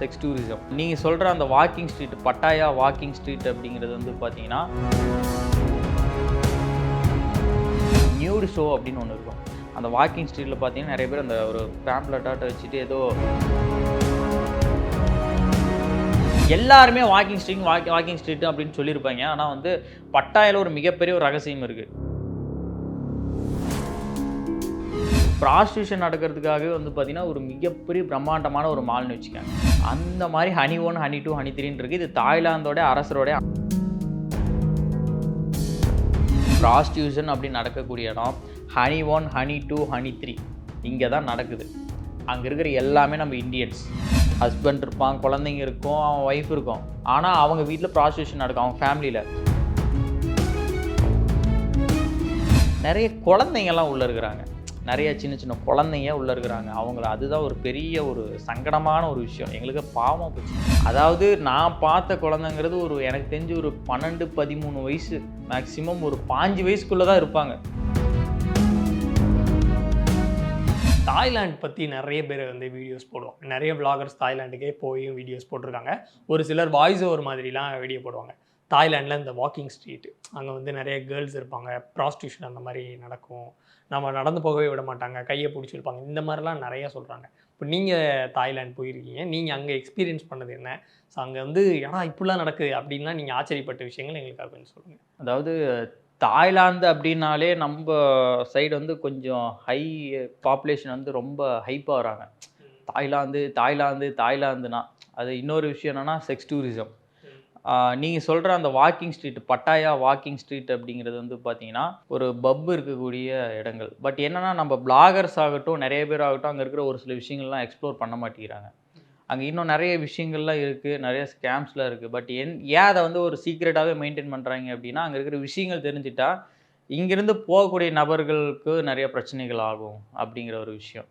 Sex tourism நீங்கள் சொல்கிற அந்த walking street Pattaya walking street அப்படிங்கிறது வந்து பார்த்தீங்கன்னா நியூடு ஷோ அப்படின்னு ஒன்று இருக்கும். அந்த வாக்கிங் ஸ்ட்ரீட்டில் பார்த்தீங்கன்னா நிறைய பேர் அந்த ஒரு பேம்ப்ளட்டாட்டை வச்சுட்டு ஏதோ எல்லாருமே walking street walking walking street அப்படின்னு சொல்லியிருப்பாங்க. ஆனால் வந்து பட்டாயில் ஒரு மிகப்பெரிய ஒரு ரகசியம் இருக்குது ப்ராஸ்டியூஷன் நடக்கிறதுக்காகவே வந்து பார்த்தீங்கன்னா ஒரு மிகப்பெரிய பிரம்மாண்டமான ஒரு மால்னு வச்சுக்கோங்க. அந்த மாதிரி honey one honey two honey த்ரீன்னு இருக்குது இது தாய்லாந்தோட அரசரோட ப்ராஸ்டியூஷன் அப்படி நடக்கக்கூடிய இடம் honey one honey two honey three இங்கே தான் நடக்குது. அங்கே இருக்கிற எல்லாமே நம்ம இந்தியன்ஸ் ஹஸ்பண்ட் இருப்பான் குழந்தைங்க இருக்கும் அவன் ஒய்ஃப் இருக்கும். ஆனால் அவங்க வீட்டில் ப்ராஸ்டியூஷன் நடக்கும் அவங்க ஃபேமிலியில் நிறைய குழந்தைங்கள்லாம் உள்ளே இருக்கிறாங்க. நிறைய சின்ன சின்ன குழந்தைங்க உள்ளே இருக்கிறாங்க. அவங்கள அதுதான் ஒரு பெரிய ஒரு சங்கடமான ஒரு விஷயம். எங்களுக்கு பாவம் போச்சு. அதாவது நான் பார்த்த குழந்தைங்கிறது ஒரு எனக்கு தெரிஞ்சு ஒரு பன்னெண்டு பதிமூணு வயசு மேக்ஸிமம் ஒரு பாஞ்சு வயசுக்குள்ளே தான் இருப்பாங்க. தாய்லாண்ட் பற்றி நிறைய பேர் வந்து வீடியோஸ் போடுவோம் நிறைய விளாகர்ஸ் தாய்லாந்துக்கே போய் வீடியோஸ் போட்டிருக்காங்க. ஒரு சிலர் வாய்ஸ் ஓவர் மாதிரிலாம் வீடியோ போடுவாங்க. தாய்லாண்டில் இந்த வாக்கிங் ஸ்ட்ரீட் அங்கே வந்து நிறைய கேர்ள்ஸ் இருப்பாங்க. ப்ராஸ்டியூஷன் அந்த மாதிரி நடக்கும். நம்ம நடந்து போகவே விட மாட்டாங்க. கையை பிடிச்சிருப்பாங்க இந்த மாதிரிலாம் நிறைய சொல்கிறாங்க இப்போ நீங்கள் தாய்லாந்து போயிருக்கீங்க. நீங்கள் அங்கே எக்ஸ்பீரியன்ஸ் பண்ணது என்ன? ஸோ அங்கே வந்து ஏன்னா இப்படிலாம் நடக்குது அப்படின்லாம் நீங்கள் ஆச்சரியப்பட்ட விஷயங்கள் எங்களுக்காக கொஞ்சம் சொல்லுங்கள் அதாவது தாய்லாந்து அப்படின்னாலே நம்ம சைடு வந்து கொஞ்சம் ஹை பாப்புலேஷன் வந்து ரொம்ப ஹைப்பாக வராங்க தாய்லாந்து தாய்லாந்து தாய்லாந்துனா. அது இன்னொரு விஷயம் என்னன்னா செக்ஸ் டூரிசம் நீங்கள் சொல்கிற அந்த walking street Pattaya walking street அப்படிங்கிறது வந்து பார்த்தீங்கன்னா ஒரு பப் இருக்கக்கூடிய இடங்கள். பட் என்னன்னா நம்ம பிளாகர்ஸ் ஆகட்டும் நிறைய பேர் ஆகட்டும் அங்கே இருக்கிற ஒரு சில விஷயங்கள்லாம் எக்ஸ்ப்ளோர் பண்ண மாட்டேங்கிறாங்க. அங்கே இன்னும் நிறைய விஷயங்கள்லாம் இருக்குது நிறைய ஸ்கேம்ஸ்லாம் இருக்குது பட் என் ஏன் அதை வந்து ஒரு சீக்ரெட்டாகவே மெயின்டைன் பண்ணுறாங்க அப்படின்னா அங்கே இருக்கிற விஷயங்கள் தெரிஞ்சிட்டா இங்கேருந்து போகக்கூடிய நபர்களுக்கு நிறைய பிரச்சனைகள் ஆகும் அப்படிங்கிற ஒரு விஷயம்.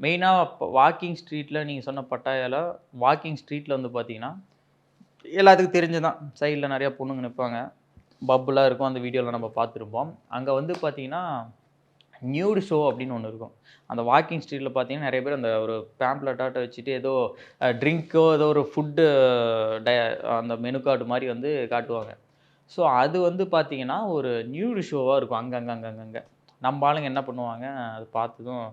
மெயினாக வாக்கிங் ஸ்ட்ரீட்டில் நீங்கள் சொன்ன பட்டாயாவில் வாக்கிங் ஸ்ட்ரீட்டில் வந்து பார்த்தீங்கன்னா எல்லாத்துக்கும் தெரிஞ்சுதான். சைடில் நிறையா பொண்ணுங்க நிற்பாங்க பப்புலாம் இருக்கும். அந்த வீடியோவில் நம்ம பார்த்துருப்போம். அங்கே வந்து பார்த்தீங்கன்னா நியூடு ஷோ அப்படின்னு ஒன்று இருக்கும். அந்த வாக்கிங் ஸ்ட்ரீட்டில் பார்த்தீங்கன்னா நிறைய பேர் அந்த ஒரு பேம்ப்ளட்டாட்டை வச்சுட்டு ஏதோ ட்ரிங்க்கோ ஏதோ ஒரு ஃபுட்டு டய அந்த மெனு கார்டு மாதிரி வந்து காட்டுவாங்க. ஸோ அது வந்து பார்த்தீங்கன்னா ஒரு நியூடு ஷோவாக இருக்கும். அங்கங்கே அங்கங்கே நம்ம ஆளுங்க என்ன பண்ணுவாங்க? அது பார்த்ததும்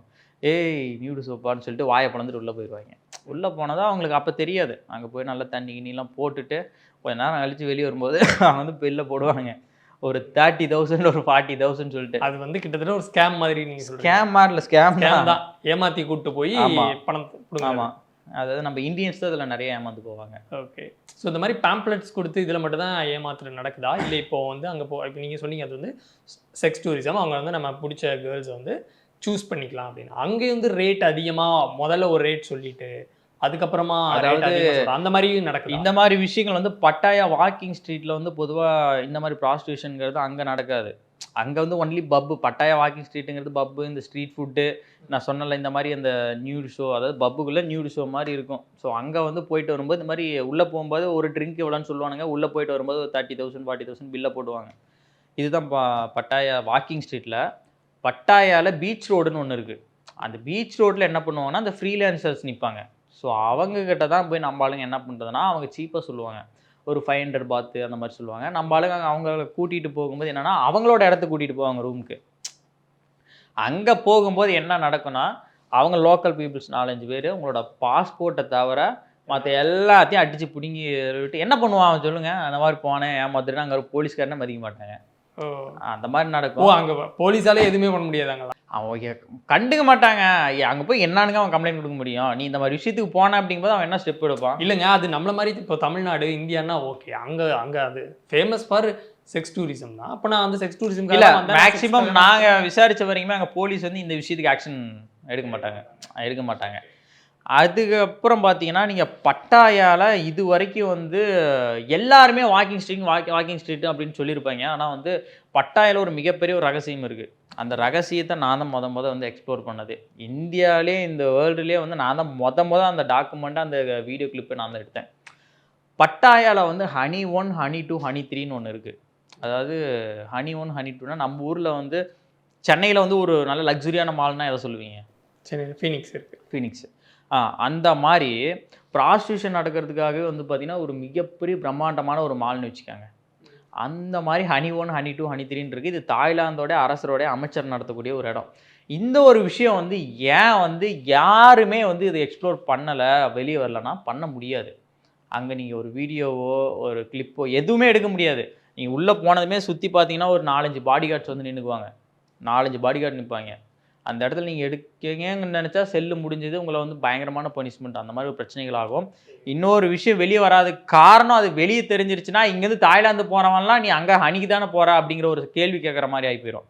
ஏய் நியூடு ஷோப்பான்னு சொல்லிட்டு வாயை பிளந்துட்டு உள்ளே போயிடுவாங்க உள்ளே போனதா அவங்களுக்கு அப்போ தெரியாது. அங்கே போய் நல்லா தண்ணி கிண்ணிலாம் போட்டுட்டு கொஞ்ச நேரம் கழிச்சு வெளியே வரும்போது அவங்க வந்து பில்லை போடுவாங்க. ஒரு தேர்ட்டி தௌசண்ட் ஒரு ஃபார்ட்டி தௌசண்ட் சொல்லிட்டு. அது வந்து கிட்டத்தட்ட ஒரு ஸ்கேம் மாதிரி நீங்கள் சொல்லுங்கள் ஸ்கேம் மாதிரில ஸ்கேம் தான். ஏமாற்றி கூப்பிட்டு போய். பணம் ஆமாம் அதாவது நம்ம இந்தியன்ஸ் தான் இதில் நிறைய ஏமாந்து போவாங்க. ஓகே ஸோ இந்த மாதிரி பேம்ப்ளெட்ஸ் கொடுத்து இதில் மட்டும் தான் ஏமாத்துறது நடக்குதா? இல்லை இப்போ வந்து அங்கே போ இப்போ நீங்கள் சொன்னீங்க அது வந்து செக்ஸ் டூரிசம் அவங்க வந்து நம்ம பிடிச்ச கேர்ள்ஸ் வந்து சூஸ் பண்ணிக்கலாம் அப்படின்னு. அங்கே வந்து ரேட் அதிகமாக முதல்ல ஒரு ரேட் சொல்லிட்டு அதுக்கப்புறமா அதாவது அந்த மாதிரியும் நடக்குது? இந்த மாதிரி விஷயங்கள் வந்து பட்டாயா வாக்கிங் ஸ்ட்ரீட்டில் வந்து பொதுவாக இந்த மாதிரி ப்ராஸ்டியூஷனுங்கிறது அங்கே நடக்காது. அங்கே வந்து ஒன்லி பப்பு பட்டாயா வாக்கிங் ஸ்ட்ரீட்டுங்கிறது பப்பு இந்த ஸ்ட்ரீட் ஃபுட்டு நான் சொன்னல இந்த மாதிரி அந்த நியூடு ஷோ அதாவது பப்புக்குள்ளே நியூடு ஷோ மாதிரி இருக்கும். ஸோ அங்கே வந்து போயிட்டு வரும்போது இந்த மாதிரி உள்ளே போகும்போது ஒரு ட்ரிங்க் எவ்வளோன்னு சொல்லுவானுங்க உள்ளே போயிட்டு வரும்போது ஒரு தேர்ட்டி தௌசண்ட் ஃபார்ட்டி தௌசண்ட் பில்லை போடுவாங்க. இதுதான் ப பட்டாயா வாக்கிங் ஸ்ட்ரீட்டில் பட்டாயாவில் பீச் ரோடுன்னு ஒன்று இருக்குது அந்த பீச் ரோட்டில் என்ன பண்ணுவாங்கன்னா அந்த ஃப்ரீலான்சர்ஸ் நிற்பாங்க ஸோ அவங்கக்கிட்ட தான் போய் நம்ம ஆளுங்க என்ன பண்ணுறதுன்னா அவங்க சீப்பாக சொல்லுவாங்க. ஒரு ஃபைவ் ஹண்ட்ரட் பாத்து அந்த மாதிரி சொல்லுவாங்க. நம்ம ஆளுங்க அவங்கள கூட்டிகிட்டு போகும்போது என்னென்னா அவங்களோட இடத்த கூட்டிகிட்டு போவாங்க ரூமுக்கு அங்கே போகும்போது என்ன நடக்கும்னா அவங்க லோக்கல் பீப்புள்ஸ் நாலஞ்சு பேர் உங்களோட பாஸ்போர்ட்டை தவிர மற்ற எல்லாத்தையும் அடித்து பிடுங்கி விட்டு என்ன பண்ணுவான் சொல்லுங்கள் அந்த மாதிரி போனேன் ஏமாத்துட்டு அங்கே ஒரு போலீஸ்காரனே மதிக்க மாட்டாங்க. அந்த மாதிரி நடக்கும். அங்கே போலீஸாலே எதுவுமே பண்ண முடியாதாங்களா? அவன் எ- கண்டுக்க மாட்டாங்க. அங்கே போய் என்னானுங்க அவன் கம்ப்ளைண்ட் கொடுக்க முடியும்? நீ இந்த மாதிரி விஷயத்துக்கு போன அப்படிங்கும்போது அவன் என்ன ஸ்டெப் எடுப்பான்? இல்லைங்க அது நம்மள மாதிரி இப்போ தமிழ்நாடு இந்தியான்னா ஓகே அங்கே அங்கே அது ஃபேமஸ் ஃபார் செக்ஸ் டூரிசம் தான். அப்போ நான் வந்து செக்ஸ் டூரிசம் இல்ல மேக்ஸிமம் நாங்க விசாரிச்ச வரைக்குமே அங்க போலீஸ் வந்து இந்த விஷயத்துக்கு ஆக்ஷன் எடுக்க மாட்டாங்க. எடுக்க மாட்டாங்க. அதுக்கப்புறம் பார்த்தீங்கன்னா நீங்கள் பட்டாயால இது வரைக்கும் வந்து எல்லாருமே walking street walking walking street அப்படின்னு சொல்லியிருப்பாங்க. ஆனால் வந்து பட்டாயால ஒரு மிகப்பெரிய ஒரு ரகசியம் இருக்குது அந்த ரகசியத்தை நான் தான் முத முத வந்து எக்ஸ்ப்ளோர் பண்ணது. இந்தியாவிலே இந்த வேர்ல்டுலேயே வந்து நான் தான் முத முத அந்த டாக்குமெண்ட்டை அந்த வீடியோ கிளிப்பை நான் தான் எடுத்தேன். பட்டாயால வந்து honey one honey two honey த்ரீன்னு ஒன்று இருக்குது அதாவது ஹனி ஒன் ஹனி டூனா நம்ம ஊரில் வந்து சென்னையில் வந்து ஒரு நல்ல லக்ஸுரியான மால்னா எதை சொல்லுவீங்க? சரி ஃபீனிக்ஸ் இருக்கு. ஃபீனிக்ஸ் அந்த மாதிரி ப்ராஸ்டியூஷன் நடக்கிறதுக்காகவே வந்து பார்த்திங்கன்னா ஒரு மிகப்பெரிய பிரம்மாண்டமான ஒரு மால்னு வச்சுக்காங்க. அந்த மாதிரி honey one honey two honey த்ரீன்னு இருக்குது இது தாய்லாந்தோட அரசரோட அமைச்சர் நடத்தக்கூடிய ஒரு இடம். இந்த ஒரு விஷயம் வந்து ஏன் வந்து யாருமே வந்து இதை எக்ஸ்ப்ளோர் பண்ணலை வெளியே வரலன்னா பண்ண முடியாது. அங்கே நீங்கள் ஒரு வீடியோவோ ஒரு கிளிப்போ எதுவுமே எடுக்க முடியாது. நீங்கள் உள்ளே போனதுமே சுற்றி பார்த்தீங்கன்னா ஒரு நாலஞ்சு பாடி கார்ட்ஸ் வந்து நின்றுக்குவாங்க நாலஞ்சு பாடி கார்டு நிற்பாங்க அந்த இடத்துல நீங்கள் எடுக்கீங்கன்னு நினச்சா செல்லு முடிஞ்சது உங்களை வந்து பயங்கரமான பனிஷ்மெண்ட் அந்த மாதிரி ஒரு பிரச்சனைகள் ஆகும் இன்னொரு விஷயம் வெளியே வராது காரணம் அது வெளியே தெரிஞ்சிருச்சுன்னா இங்கேருந்து தாய்லாந்து போகிறவன்லாம் நீ அங்கே ஹனிக்கு தானே போகிற அப்படிங்கிற ஒரு கேள்வி கேட்குற மாதிரி ஆகி போயிடும்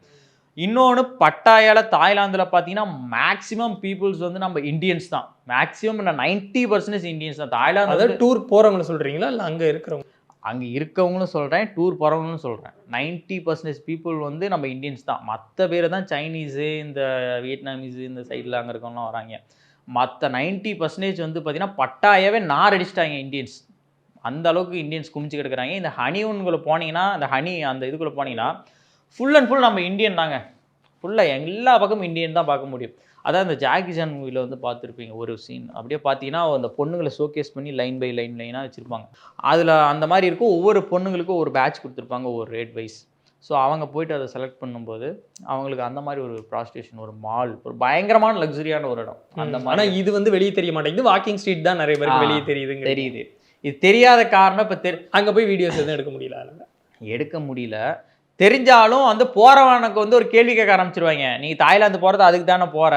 இன்னொன்று பட்டாயால தாய்லாந்தில் பார்த்தீங்கன்னா மேக்ஸிமம் பீப்புள்ஸ் வந்து நம்ம இந்தியன்ஸ் தான். மேக்ஸிமம் நைன்ட்டி பர்சன்டேஜ் இந்தியன்ஸ் தான். தாய்லாந்து டூர் போறவங்க சொல்றீங்களா? இல்ல அங்க இருக்கிறவங்க? அங்கே இருக்கவங்களும் சொல்கிறேன் டூர் போகிறவங்களும் சொல்கிறேன் நைன்ட்டி பர்சன்டேஜ் பீப்புள் வந்து நம்ம இந்தியன்ஸ் தான். மற்ற பேர் தான் சைனீஸு இந்த வியட்நாமீஸு இந்த சைடில் அங்கே இருக்கவங்களாம் வராங்க. மற்ற நைன்ட்டி பர்சன்டேஜ் வந்து பார்த்திங்கன்னா பட்டாயாவே நார் அடிச்சிட்டாங்க இந்தியன்ஸ் அந்த அளவுக்கு இந்தியன்ஸ் குமிச்சு கிடக்குறாங்க. இந்த ஹனி ஒன்குள்ளே போனீங்கன்னா அந்த ஹனி அந்த இதுக்குள்ளே போனீங்கன்னா ஃபுல் அண்ட் ஃபுல் நம்ம இந்தியன் தாங்க. ஃபுல்லாக எல்லா பக்கமும் இந்தியன் தான் பார்க்க முடியும். அதான் இந்த ஜாக்கி சான் மூவியில் வந்து பார்த்துருப்பீங்க ஒரு சீன் அப்படியே பார்த்தீங்கன்னா அந்த பொண்ணுங்களை ஷோகேஸ் பண்ணி லைன் பை லைன் லைனாக வச்சுருப்பாங்க. அதில் அந்த மாதிரி இருக்கும் ஒவ்வொரு பொண்ணுங்களுக்கும் ஒரு பேட்ச் கொடுத்துருப்பாங்க ஒரு ரேட் வைஸ் ஸோ அவங்க போயிட்டு அதை செலக்ட் பண்ணும்போது அவங்களுக்கு அந்த மாதிரி ஒரு ப்ராஸ்டியூஷன் ஒரு மால் ஒரு பயங்கரமான லக்ஸரியான ஒரு இடம். அந்த மாதிரி. இது வந்து வெளியே தெரிய மாட்டேங்குது. வாக்கிங் ஸ்ட்ரீட் தான் நிறைய பேருக்கு வெளியே தெரியுதுங்க தெரியுது. இது தெரியாத காரணம் இப்போ தெரி அங்க போய் வீடியோஸ் எதுவும் எடுக்க முடியல. எடுக்க முடியல. தெரிஞ்சாலும் வந்து போகிறவனுக்கு வந்து ஒரு கேள்வி கேட்க ஆரம்பிச்சிருவாங்க. நீ தாய்லாந்து போகிறது அதுக்கு தானே போகிற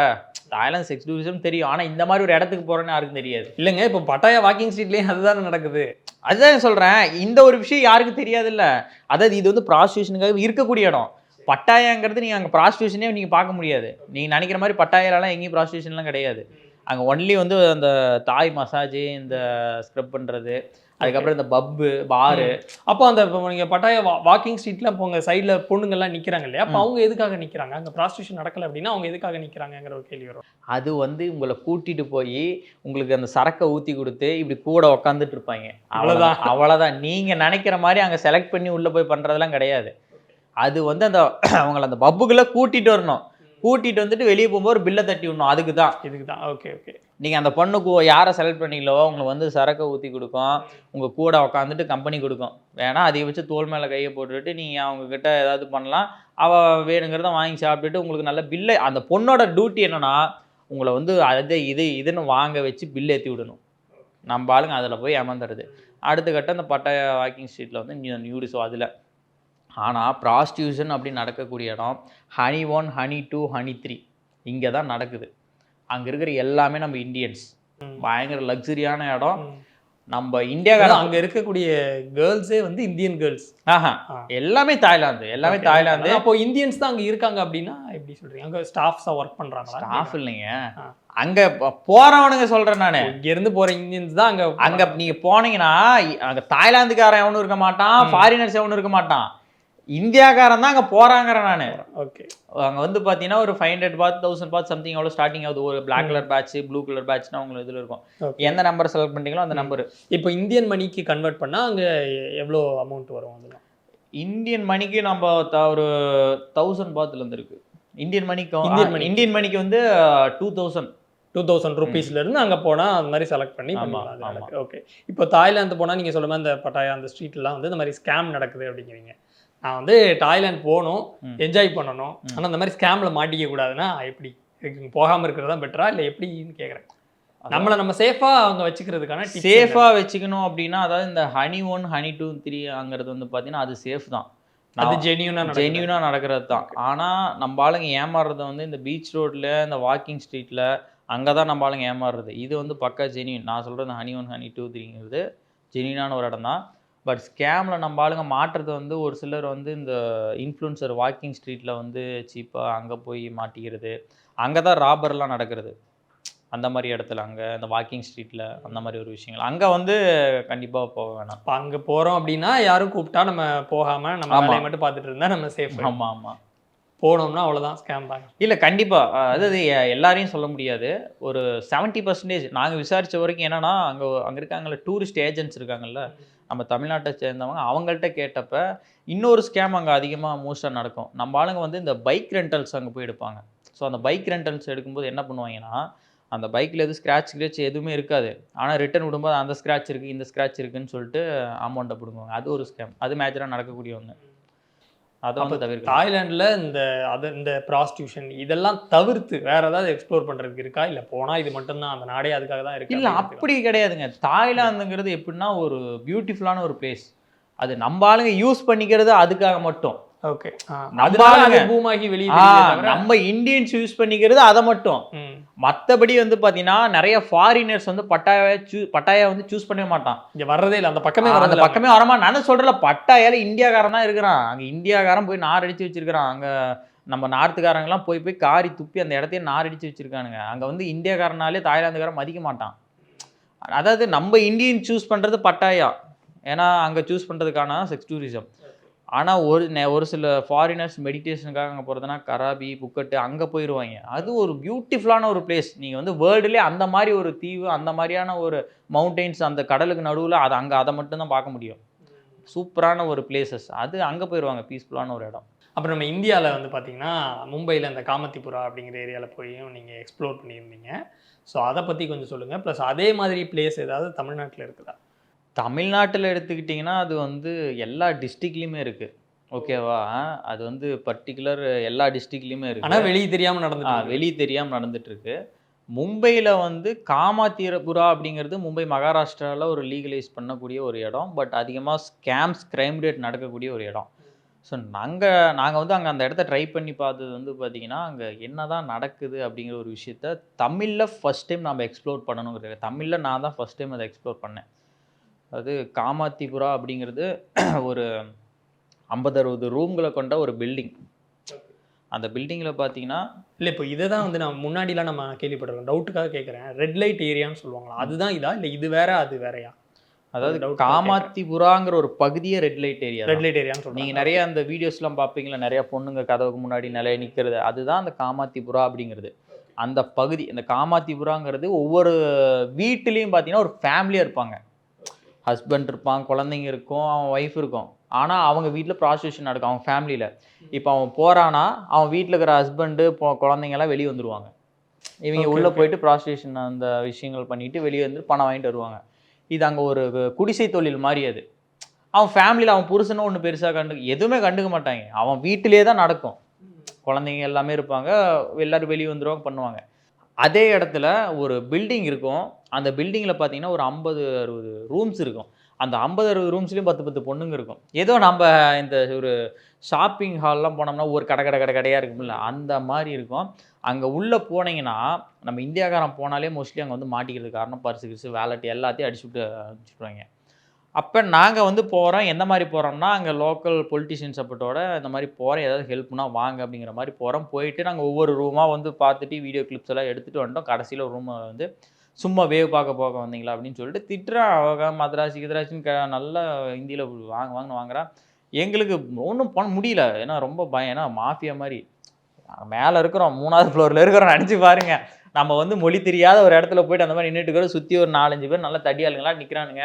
தாய்லாந்து செக்ஸ் டூரிசம் தெரியும். ஆனால் இந்த மாதிரி ஒரு இடத்துக்கு போகிறேன்னு யாருக்கும் தெரியாது. இல்லைங்க இப்போ பட்டாயா வாக்கிங் ஸ்ட்ரீட்லேயும் அதுதான் நடக்குது. அதுதான் சொல்கிறேன் இந்த ஒரு விஷயம் யாருக்கும் தெரியாதுல்ல. அதாவது இது வந்து ப்ராஸ்டியூஷனுக்காக இருக்கக்கூடிய இடம். பட்டாயாங்கிறது நீங்கள் அங்கே ப்ராஸ்டியூஷனே நீங்கள் பார்க்க முடியாது. நீங்கள் நினைக்கிற மாதிரி பட்டாயாலலாம் எங்கேயும் ப்ராஸ்டியூஷன்லாம் கிடையாது. அங்க ஒன்லி வந்து அந்த தாய் மசாஜ் இந்த ஸ்க்ரப் பண்றது அதுக்கப்புறம் இந்த பப்பு பாரு அப்போ அந்த இப்போ நீங்க பட்டாயா வாக்கிங் ஸ்ட்ரீட்ல இப்போ உங்க சைடுல பொண்ணுங்க எல்லாம் நிக்கிறாங்க இல்லையா? அப்போ அவங்க எதுக்காக நிக்கிறாங்க? அங்க ப்ராஸ்டியூஷன் நடக்கல அப்படின்னா அவங்க எதுக்காக நிக்கிறாங்கங்கிற ஒரு கேள்வி வரும். அது வந்து உங்களை கூட்டிட்டு போய் உங்களுக்கு அந்த சரக்கை ஊத்தி கொடுத்து இப்படி கூட உக்காந்துட்டு இருப்பாங்க. அவ்வளவுதான். அவ்வளவுதான். நீங்க நினைக்கிற மாதிரி அங்க செலக்ட் பண்ணி உள்ள போய் பண்றதெல்லாம் கிடையாது. அது வந்து அந்த அவங்கள அந்த பப்புக்குள்ள கூட்டிட்டு வரணும். கூட்டிட்டு வந்துட்டு வெளியே போகும்போது ஒரு பில்லை தட்டி விடணும். அதுக்கு தான் இதுக்கு தான் ஓகே ஓகே. நீங்க அந்த பொண்ணுக்கு யாரை செலக்ட் பண்ணீங்களோ உங்களுக்கு வந்து சரக்கை ஊத்தி கொடுக்கும். உங்க கூட உக்காந்துட்டு கம்பெனி கொடுக்கும். வேணா அதை வச்சு தோல் மேல கையை போட்டுட்டு நீங்க அவங்க கிட்ட ஏதாவது பண்ணலாம். அவ வேணுங்கிறத வாங்கி சாப்பிட்டுட்டு உங்களுக்கு நல்ல பில்லை அந்த பொண்ணோட டியூட்டி என்னன்னா உங்களை வந்து அது இது இதுன்னு வாங்க வச்சு பில் ஏற்றி விடணும். நம்ம ஆளுங்க அதில் போய் ஏமாந்துடுது அடுத்த கட்டம் அந்த பட்டாய வாக்கிங் ஸ்ட்ரீட்டில் வந்து நியூடு ஸோ அதில். ஆனால் ப்ராஸ்டியூஷன் அப்படி நடக்கக்கூடிய இடம் honey one honey two honey three இங்கே தான் நடக்குது. அங்கே இருக்கிற எல்லாமே நம்ம இந்தியன்ஸ். பயங்கர லக்ஸரியான இடம். நம்ம இந்தியாக்கார அங்க இருக்கக்கூடிய கேர்ள்ஸே வந்து இந்தியன் கேர்ள்ஸ் ஆஹா. எல்லாமே தாய்லாந்து எல்லாமே தாய்லாந்து. அப்போ இந்தியன்ஸ் தான் அங்க இருக்காங்க அப்படின்னா எப்படி சொல்றீங்க? அங்க ஸ்டாஃப்ஸா ஒர்க் பண்றாங்களா? ஸ்டாஃப் இல்லைங்க. அங்க ப- போறவனுங்க சொல்றேன் நானு. இங்க இருந்து போற இந்தியன்ஸ் தான் அங்க அங்க நீங்க போனீங்கன்னா அங்க தாய்லாந்துக்காரன் எவனும் இருக்க மாட்டான். ஃபாரினர்ஸ் எவனும் இருக்க மாட்டான். இந்தியாக்காரன் தான் அங்க போறாங்கிறேன் நானு. ஓகே அங்க வந்து பாத்தீங்கன்னா ஒரு five hundred baht thousand baht something எவ்வளோ ஸ்டார்டிங் ஆகுது? ஒரு black colour patch blue colour பேட்ச்னா உங்களுக்கு இதுல இருக்கும். எந்த நம்பர் செலக்ட் பண்றீங்களோ அந்த நம்பர் இப்போ இந்தியன் மணிக்கு கன்வெர்ட் பண்ணா அங்க எவ்வளோ அமௌண்ட் வரும் அதெல்லாம் இந்தியன் மணிக்கு நம்ம ஒரு தௌசண்ட் பாத்துல இருந்து இருக்கு. இந்தியன் மணிக்கு இந்தியன் மணி. இந்தியன் மணிக்கு வந்து டூ தௌசண்ட் டூ தௌசண்ட் ருபீஸ்ல இருந்து அங்க போனா அந்த மாதிரி செலக்ட் பண்ணி ஓகே இப்போ தாய்லாந்து போனா நீங்க சொல்ல மாதிரி அந்த பட்டாயா அந்த ஸ்ட்ரீட்லாம் வந்து இந்த மாதிரி ஸ்கேம் நடக்குது அப்படிங்கிறீங்க. நான் வந்து தாய்லாந்து போகணும். என்ஜாய் பண்ணணும். ம். ஆனா இந்த மாதிரி ஸ்கேம்ல மாட்டிக்க கூடாதுன்னா எப்படி? இதுக்கு போகாம இருக்கிறதா பெட்டரா இல்ல எப்படின்னு கேக்குறேன். நம்மளை நம்ம சேஃபா அவங்க வச்சுக்கிறதுக்கான tips என்ன? சேஃபா வச்சுக்கணும் அப்படின்னா அதாவது இந்த ஹனி ஒன் ஹனி டூ த்ரீங்கிறது வந்து பாத்தீங்கன்னா அது சேஃப் தான். அது ஜெனியூனா ஜென்யூனா நடக்கிறது தான். ஆனா நம்ம ஆளுங்க ஏமாறுறது வந்து இந்த பீச் ரோட்ல இந்த வாக்கிங் ஸ்ட்ரீட்ல அங்கதான் நம்ம ஆளுங்க ஏமாறுறது. இது வந்து பக்கா ஜெனியூன் நான் சொல்றது ஹனி ஒன் ஹனி டூ த்ரீங்கிறது ஜெனியூனான ஒரு இடம் தான். பட் ஸ்கேமில் நம்ம ஆளுங்க மாட்டுறது வந்து ஒரு சிலர் வந்து இந்த இன்ஃப்ளூன்சர் வாக்கிங் ஸ்ட்ரீட்டில் வந்து சீப்பாக அங்கே போய் மாட்டிக்கிறது அங்கே தான் ராபர்லாம் நடக்கிறது. அந்த மாதிரி இடத்துல அங்கே இந்த வாக்கிங் ஸ்ட்ரீட்டில் அந்த மாதிரி ஒரு விஷயங்கள். அங்கே வந்து கண்டிப்பாக போக வேணாம். இப்ப அங்க போறோம் அப்படின்னா யாரும் கூப்பிட்டா நம்ம போகாம நம்ம மட்டும் பார்த்துட்டு இருந்தா நம்ம சேஃப் ஆமாம் ஆமாம் போனோம்னா அவ்வளோதான் ஸ்கேம் தாங்க இல்லை கண்டிப்பாக அதாவது எல்லாரையும் சொல்ல முடியாது. ஒரு செவன்ட்டி பர்சன்டேஜ் நாங்கள் விசாரித்த வரைக்கும் என்னென்னா அங்கே அங்கே இருக்காங்கல்ல டூரிஸ்ட் ஏஜென்ட்ஸ் இருக்காங்கல்ல நம்ம தமிழ்நாட்டை சேர்ந்தவங்க அவங்கள்ட்ட கேட்டப்ப இன்னொரு ஸ்கேம் அங்கே அதிகமாக மோஸ்ட்டாக நடக்கும். நம்ம ஆளுங்க வந்து இந்த பைக் ரெண்டல்ஸ் அங்கே போய் எடுப்பாங்க. ஸோ அந்த பைக் ரெண்டல்ஸ் எடுக்கும்போது என்ன பண்ணுவாங்கன்னா அந்த பைக்கில் எதுவும் ஸ்க்ராட்ச் ஸ்க்ராட்ச் எதுவுமே இருக்காது. ஆனால் ரிட்டர்ன் விடும்போது அந்த ஸ்க்ராட்ச் இருக்குது இந்த ஸ்க்ராட்ச் இருக்குதுன்னு சொல்லிட்டு அமௌண்ட்டை பிடுங்குவாங்க. அது ஒரு ஸ்கேம் அது மேஜராக நடக்கக்கூடிய ஒன்று அதை வந்து தவிர்க்க தாய்லாந்துல இந்த அது இந்த ப்ராஸ்டியூஷன் இதெல்லாம் தவிர்த்து வேற ஏதாவது எக்ஸ்ப்ளோர் பண்றதுக்கு இருக்கா? இல்ல போனா இது மட்டும்தான் அந்த நாடே அதுக்காக தான் இருக்கு இல்லை அப்படி கிடையாதுங்க. தாய்லாந்துங்கிறது எப்படின்னா ஒரு பியூட்டிஃபுல்லான ஒரு பிளேஸ் அது நம்ம ஆளுங்க யூஸ் பண்ணிக்கிறது அதுக்காக மட்டும். ஓகே பூமாகி வெளியே நம்ம இந்தியன்ஸ் யூஸ் பண்ணிக்கிறது அதை மட்டும். மற்றபடி வந்து பார்த்தீங்கன்னா நிறைய ஃபாரினர்ஸ் வந்து பட்டாயா சூ பட்டாயா வந்து சூஸ் பண்ணவே மாட்டான். இங்க வர்றதே இல்ல அந்த பக்கமே அந்த வரதில்ல பக்கமே வரமா நானும் சொல்றல பட்டாயால இந்தியாக்காரன் தான் இருக்கிறான். அங்க இந்தியாக்காரன் போய் நார் அடிச்சு வச்சிருக்கான் அங்க நம்ம நார்த்துக்காரங்கலாம் போய் போய் காரி துப்பி அந்த இடத்தையே நார் அடிச்சு வச்சிருக்கானுங்க. அங்க வந்து இந்தியாக்காரனாலே தாய்லாந்துக்காரன் மதிக்க மாட்டான். அதாவது நம்ம இந்தியன் சூஸ் பண்றது பட்டாயா. ஏன்னா அங்க சூஸ் பண்றதுக்கான செக்ஸ் டூரிசம் ஆனால் ஒரு நே ஒரு சில ஃபாரினர்ஸ் மெடிடேஷனுக்காக அங்கே போகிறதுனா கராபி புக்கட்டு அங்கே போயிடுவாங்க அது ஒரு பியூட்டிஃபுல்லான ஒரு பிளேஸ் நீங்கள் வந்து வேர்ல்டுலேயே அந்த மாதிரி ஒரு தீவு அந்த மாதிரியான ஒரு மவுண்டெயின்ஸ் அந்த கடலுக்கு நடுவில் அது அங்கே அதை மட்டும்தான் பார்க்க முடியும். சூப்பரான ஒரு பிளேசஸ் அது அங்கே போயிடுவாங்க பீஸ்ஃபுல்லான ஒரு இடம். அப்புறம் நம்ம இந்தியாவில் வந்து பார்த்தீங்கன்னா மும்பையில் இந்த காமத்திபுரா அப்படிங்கிற ஏரியாவில் போயும் நீங்கள் எக்ஸ்ப்ளோர் பண்ணியிருந்தீங்க. ஸோ அதை பற்றி கொஞ்சம் சொல்லுங்கள் ப்ளஸ் அதே மாதிரி பிளேஸ் ஏதாவது தமிழ்நாட்டில் இருக்குதா? தமிழ்நாட்டில் எடுத்துக்கிட்டிங்கன்னா அது வந்து எல்லா டிஸ்ட்ரிக்ட்லேயுமே இருக்கு. ஓகேவா? அது வந்து பர்டிகுலர் எல்லா டிஸ்ட்ரிக்ட்லேயுமே இருக்கு. ஆனா வெளியே தெரியாம ஆ, நடந்துட்டு வெளிய தெரியாம நடந்துட்டு இருக்கு. மும்பையில் வந்து காமாத்தீரபுரா அப்படிங்கிறது மும்பை மகாராஷ்டிராவில் ஒரு லீகலைஸ் பண்ணக்கூடிய ஒரு இடம். பட் அதிகமாக ஸ்கேம்ஸ் கிரைம் ரேட் நடக்கக்கூடிய ஒரு இடம். ஸோ நாங்கள் நாங்கள் வந்து அங்கே அந்த இடத்த ட்ரை பண்ணி பார்த்தது வந்து பார்த்தீங்கன்னா அங்கே என்னதான் நடக்குது அப்படிங்கிற ஒரு விஷயத்த தமிழில் ஃபஸ்ட் டைம் நம்ம எக்ஸ்ப்ளோர் பண்ணணுங்கிறது தமிழில் நான் தான் ஃபஸ்ட் டைம் அதை எக்ஸ்ப்ளோர் பண்ணேன். அது காமாத்திபுரா அப்படிங்கிறது ஒரு ஐம்பது அறுபது ரூம்களை கொண்ட ஒரு பில்டிங் அந்த பில்டிங்கில் பார்த்தீங்கன்னா இல்ல இப்போ இதை தான் வந்து நான் முன்னாடிலாம் நம்ம கேள்விப்பட்டிருக்கோம். டவுட்டுக்காக கேட்குறேன் ரெட் லைட் ஏரியான்னு சொல்லுவாங்களா? அதுதான் இதா? இல்ல இது வேற அது வேறயா? அதாவது காமாத்திபுராங்கிற ஒரு பகுதியே red light area red light ஏரியான்னு சொல்றாங்க. நீங்க நிறைய அந்த வீடியோஸ்லாம் பார்ப்பீங்களா நிறைய பொண்ணுங்க கதவுக்கு முன்னாடி நிலைய நிக்கிறது. அதுதான் அந்த காமாத்திபுரா அப்படிங்கிறது. அந்த பகுதி அந்த காமாத்திபுராங்கிறது ஒவ்வொரு வீட்டுலேயும் பார்த்தீங்கன்னா ஒரு ஃபேமிலியாக இருப்பாங்க. ஹஸ்பண்ட் இருப்பான் குழந்தைங்க இருக்கும் அவன் ஒய்ஃப் இருக்கும். ஆனால் அவங்க வீட்டில் ப்ராஸ்டியூஷன் நடக்கும். அவங்க ஃபேமிலியில் இப்போ அவன் போறானா அவன் வீட்டில் இருக்கிற ஹஸ்பண்டு குழந்தைங்கலாம் வெளியே வந்துருவாங்க. இவங்க உள்ளே. போயிட்டு ப்ராஸ்டியூஷன் அந்த விஷயங்கள் பண்ணிட்டு வெளியே வந்து பணம் வாங்கிட்டு வருவாங்க. இது அங்கே ஒரு குடிசை தொழில் மாதிரி அது. அவன் ஃபேமிலியில் அவன் புருஷனும் ஒன்று பெருசாக கண்டு எதுவுமே கண்டுக்க மாட்டாங்க. அவன் வீட்டிலே தான் நடக்கும். குழந்தைங்க எல்லாமே இருப்பாங்க எல்லாரும் வெளியே வந்துருவாங்க பண்ணுவாங்க. அதே இடத்துல ஒரு பில்டிங் இருக்கும். அந்த பில்டிங்கில் பார்த்தீங்கன்னா ஒரு ஐம்பது அறுபது ரூம்ஸ் இருக்கும். அந்த ஐம்பது அறுபது ரூம்ஸ்லேயும் பத்து பத்து பொண்ணுங்க இருக்கும். ஏதோ நம்ம இந்த ஒரு ஷாப்பிங் ஹால்லாம் போனோம்னா ஒரு கடை கடை கடை கடையாக இருக்கும்ல. அந்த மாதிரி இருக்கும். அங்கே உள்ளே போனீங்கன்னா நம்ம இந்தியாக்காரன் போனாலே மோஸ்ட்லி அங்கே வந்து மாட்டிக்கிறது காரணம் பர்ஸு கிர்ஸு வேலட் எல்லாத்தையும் அடிச்சு விட்டு அனுப்பிச்சுட்ருவாங்க அப்போ நாங்கள் வந்து போகிறோம் எந்த மாதிரி போகிறோம்னா அங்கே லோக்கல் பொலிட்டிஷியன் சப்போர்ட்டோட இந்த மாதிரி போகிறோம் ஏதாவது ஹெல்ப்னா வாங்க அப்படிங்கிற மாதிரி போகிறோம் போயிட்டு நாங்கள் ஒவ்வொரு ரூமாக வந்து பார்த்துட்டு வீடியோ கிளிப்ஸ் எல்லாம் எடுத்துகிட்டு வந்துட்டோம். கடைசியில் ஒரு ரூமை வந்து சும்மா வேவ் பார்க்க போக வந்தீங்களா அப்படின்னு சொல்லிட்டு திட்டுறான் அவங்க மதராசி கிதராசின்னு க நல்லா ஹிந்தியில் வாங்க வாங்கன்னு வாங்குறான் எங்களுக்கு ஒன்றும் பண்ண முடியல. ஏன்னா ரொம்ப பயம். ஏன்னா மாஃபியா மாதிரி மேலே இருக்கிறோம் மூணாவது ஃப்ளோரில் இருக்கிறோம். நினச்சி பாருங்க. நம்ம வந்து மொழி தெரியாத ஒரு இடத்துல போயிட்டு அந்த மாதிரி நின்றுட்டு இருக்கிறோம் சுற்றி ஒரு நாலஞ்சு பேர் நல்லா தடியாளுங்களா நிற்கிறானுங்க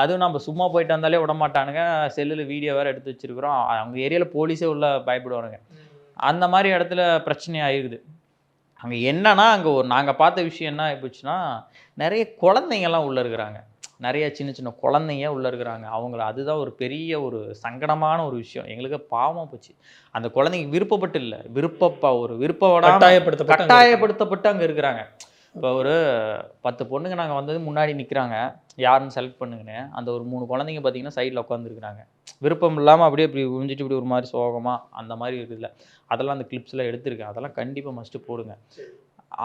அதுவும் நம்ம சும்மா போயிட்டு வந்தாலே விட மாட்டானுங்க. செல்லில் வீடியோ வேறு எடுத்து வச்சிருக்கிறோம். அவங்க ஏரியாவில் போலீஸே உள்ள பயப்படுவானுங்க. அந்த மாதிரி இடத்துல பிரச்சனை ஆயிருக்குது அங்கே என்னன்னா அங்கே ஒரு நாங்கள் பார்த்த விஷயம் என்ன ஆகிப்போச்சுன்னா நிறைய குழந்தைங்கள்லாம் உள்ளே இருக்கிறாங்க. நிறைய சின்ன சின்ன குழந்தைங்க உள்ளே இருக்கிறாங்க. அவங்கள அதுதான் ஒரு பெரிய ஒரு சங்கடமான ஒரு விஷயம். எங்களுக்கு பாவமாக போச்சு. அந்த குழந்தைங்க விருப்பப்பட்டு இல்லை. விருப்பப்பா ஒரு விருப்பப்படாம கட்டாயப்படுத்தப்பட்ட அங்க கட்டாயப்படுத்தப்பட்டு அங்கே இருக்கிறாங்க. இப்போ ஒரு பத்து பொண்ணுங்க நாங்கள் வந்தது முன்னாடி நிற்கிறாங்க யாருன்னு செலக்ட் பண்ணுங்கன்னு. அந்த ஒரு மூணு குழந்தைங்க பார்த்தீங்கன்னா சைடில் உட்காந்துருக்குறாங்க விருப்பம் இல்லாமல் அப்படியே இப்படி உறிஞ்சிட்டு இப்படி ஒரு மாதிரி சோகமாக அந்த மாதிரி இருக்குதுல்ல. அதெல்லாம் அந்த கிளிப்ஸ்லாம் எடுத்திருக்கேன். அதெல்லாம் கண்டிப்பாக மஸ்ட்டு போடுங்க.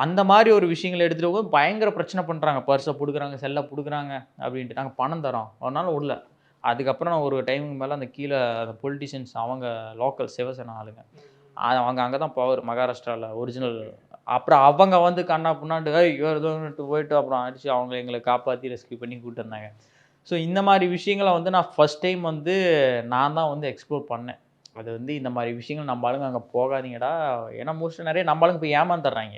அந்த மாதிரி ஒரு விஷயங்களை எடுத்துகிட்டு போது பயங்கர பிரச்சனை பண்ணுறாங்க பர்ஸை பிடுக்குறாங்க செல்லை பிடுக்குறாங்க அப்படின்ட்டு. நாங்கள் பணம் தரோம். ஒரு நாள் விடல அதுக்கப்புறம் நான் ஒரு டைமுக்கு மேலே அந்த கீழே அந்த பொலிட்டிஷியன்ஸ் அவங்க லோக்கல் சிவசேனா ஆளுங்க. அவங்க அங்கே தான் பவர் மகாராஷ்டிராவில் ஒரிஜினல் அப்புறம் அவங்க வந்து கண்ணா புண்ணாண்டு "ஏய், இவர் இதுன்னுட்டு போயிட்டு அப்புறம் அடிச்சு அவங்க எங்களை காப்பாற்றி ரெஸ்க்யூ பண்ணி கூப்பிட்டு வந்தாங்க. ஸோ இந்த மாதிரி விஷயங்களை வந்து நான் ஃபர்ஸ்ட் டைம் வந்து நான் தான் வந்து எக்ஸ்ப்ளோர் பண்ணேன். அது வந்து இந்த மாதிரி விஷயங்கள் நம்ம ஆளுங்க அங்கே போகாதீங்கடா. ஏன்னா மோஸ்ட்லி நிறைய நம்ம ஆளுங்க போய் ஏமாந்துடுறாங்க.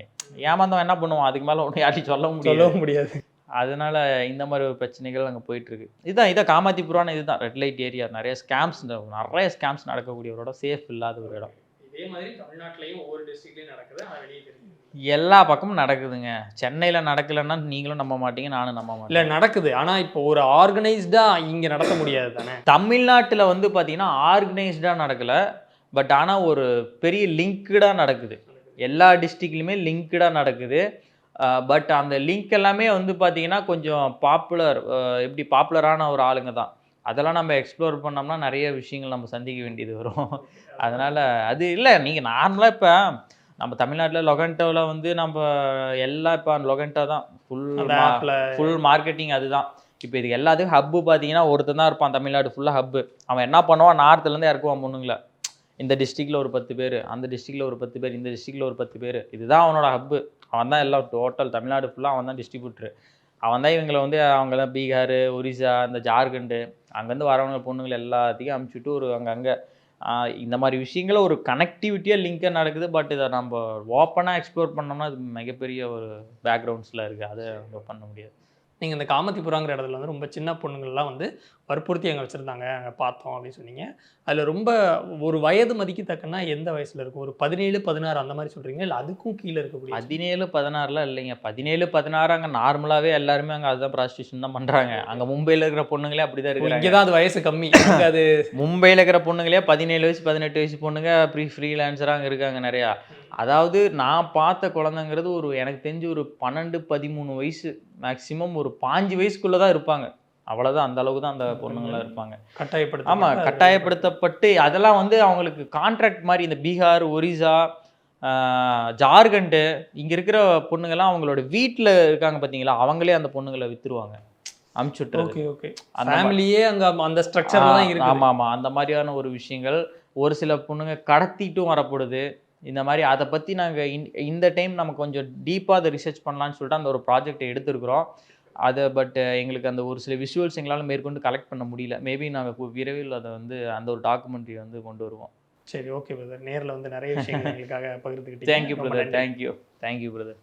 ஏமாந்தவன் என்ன பண்ணுவான்? அதுக்கு மேலே ஒன்றும் யாரையும் சொல்ல முடியாது. முடியாது. அதனால இந்த மாதிரி ஒரு பிரச்சனைகள் அங்கே போயிட்டு இருக்கு இதுதான் இதான் காமாத்திபுரான இதுதான். ரெட் லைட் ஏரியா நிறைய ஸ்கேம்ஸ் நிறைய ஸ்கேம்ஸ் நடக்கக்கூடிய ஒரு இடம் சேஃப் இல்லாத ஒரு இடம். இதே மாதிரி தமிழ்நாட்டிலையும் ஒவ்வொரு டிஸ்ட்ரிக்ட்லயும் நடக்குது. ஆனா வெளியே தெரியுது எல்லா பக்கமும் நடக்குதுங்க. சென்னையில நடக்கலைன்னா நீங்களும் நம்ப மாட்டீங்க நானும் நம்ப மாட்டேன். இல்ல நடக்குது. ஆனா இப்போ ஒரு ஆர்கனைஸ்டா இங்க நடத்த முடியாது தானே? தமிழ்நாட்டில் வந்து பார்த்தீங்கன்னா ஆர்கனைஸ்டாக நடக்கலை. பட் ஆனால் ஒரு பெரிய லிங்க்டாக நடக்குது. எல்லா டிஸ்ட்ரிக்ட்லையுமே லிங்க்டாக நடக்குது. பட் அந்த லிங்க் எல்லாமே வந்து பார்த்தீங்கன்னா கொஞ்சம் பாப்புலர் எப்படி பாப்புலரான ஒரு ஆளுங்க தான். அதெல்லாம் நம்ம எக்ஸ்ப்ளோர் பண்ணோம்னா நிறைய விஷயங்கள் நம்ம சந்திக்க வேண்டியது வரும். அதனால் அது இல்லை நீங்கள் நார்மலாக இப்போ நம்ம தமிழ்நாட்டில் லொகண்டோவில் வந்து நம்ம எல்லாம் இப்போ லொகண்டோ தான். ஃபுல் ஃபுல் மார்க்கெட்டிங் அதுதான். இப்போ இதுக்கு எல்லாத்துக்கும் ஹப்பு பார்த்தீங்கன்னா ஒருத்தன் தான் இருப்பான் தமிழ்நாடு ஃபுல்லாக ஹப்பு அவன் என்ன பண்ணுவான்? நார்த்துலேருந்து இறக்குவான் பொண்ணுங்களை. இந்த டிஸ்ட்ரிக்டில் ஒரு பத்து பேர் அந்த டிஸ்ட்ரிக்டில் ஒரு பத்து பேர் இந்த டிஸ்ட்ரிக்டில் ஒரு பத்து பேர். இதுதான் அவனோட ஹப்பு அவன் தான் எல்லாம் டோட்டல் தமிழ்நாடு ஃபுல்லாக அவன் தான் டிஸ்ட்ரிபியூட்ரு அவன் தான் இவங்களை வந்து அவங்கெல்லாம் பீகார் ஒரிசா இந்த ஜார்க்கண்டு அங்கேருந்து வரவங்க பொண்ணுங்களை எல்லாத்தையும் அமுச்சுட்டு ஒரு அங்கங்கே இந்த மாதிரி விஷயங்கள ஒரு கனெக்டிவிட்டியாக லிங்காக நடக்குது. பட் இதை நம்ம ஓப்பனாக எக்ஸ்ப்ளோர் பண்ணோம்னா அது மிகப்பெரிய ஒரு பேக்ரவுண்ட்ஸில் இருக்குது அதை நம்ம பண்ண முடியாது. நீங்க இந்த காமத்திபுராங்கிற இடத்துல வந்து ரொம்ப சின்ன பொண்ணுங்கள்லாம் வந்து வற்புறுத்தி அங்கே வச்சுருந்தாங்க. அங்கே பார்த்தோம் அப்படின்னு சொன்னீங்க. அதில் ரொம்ப ஒரு வயது மதிக்கத்தக்கன்னா எந்த வயசில் இருக்கும்? ஒரு பதினேழு பதினாறு அந்த மாதிரி சொல்கிறீங்க இல்லை அதுக்கும் கீழே இருக்கக்கூடிய பதினேழு பதினாறுலாம் இல்லைங்க. பதினேழு பதினாறு அங்கே நார்மலாகவே எல்லாருமே அங்கே அதுதான் ப்ராஸ்டியூஷன் தான் பண்ணுறாங்க அங்கே மும்பையில் இருக்கிற பொண்ணுங்களே அப்படி தான் இங்கே இருக்கிறாங்க. தான் அது வயசு கம்மி. இங்க அது மும்பையில் இருக்கிற பொண்ணுங்களே பதினேழு வயசு பதினெட்டு வயசு பொண்ணுங்க ப்ரீ ஃப்ரீலான்சராக அங்கே இருக்காங்க நிறையா. அதாவது நான் பார்த்த குழந்தைங்கிறது ஒரு எனக்கு தெரிஞ்சு ஒரு பன்னெண்டு பதிமூணு வயசு மேக்ஸிமம் ஒரு பாஞ்சு வயசுக்குள்ளே தான் இருப்பாங்க. அவ்வளோதான் அந்த அளவுக்கு தான் அந்த பொண்ணுங்களாம் இருப்பாங்க. கட்டாயப்படுத்த ஆமா கட்டாயப்படுத்தப்பட்டு அதெல்லாம் வந்து அவங்களுக்கு கான்ட்ராக்ட் மாதிரி இந்த பீகார் ஒரிசா ஜார்க்கண்டு இங்க இருக்கிற பொண்ணுங்கெல்லாம் அவங்களோட வீட்டில் இருக்காங்க பார்த்தீங்களா அவங்களே அந்த பொண்ணுங்களை வித்துருவாங்க. அமுச்சு விட்டுறது ஓகே. ஓகே ஃபேமிலியே அங்கே அந்த ஸ்ட்ரக்சர்ல தான் இருக்கு ஆமா ஆமா. அந்த மாதிரியான ஒரு விஷயங்கள் ஒரு சில பொண்ணுங்க கடத்திட்டும் வரப்படுது. இந்த மாதிரி அதை பத்தி நாங்க இந்த- இந்த டைம் நம்ம கொஞ்சம் டீப்பா அதை ரிசர்ச் பண்ணலாம்னு சொல்லிட்டு அந்த ஒரு ப்ராஜெக்ட் எடுத்திருக்கிறோம். அது பட் எங்களுக்கு அந்த ஒரு சில விஷுவல்ஸ் எங்களால் மேற்கொண்டு கலெக்ட் பண்ண முடியல. மேபி நாங்கள் விரைவில் அதை வந்து அந்த ஒரு டாக்குமெண்ட்ரி வந்து கொண்டு வருவோம். சரி ஓகே பிரதர் நேர்ல வந்து நிறைய விஷயங்கள் எங்களுக்காக பகிர்ந்துக்கிட்டீங்க. Thank you brother. Thank you thank you brother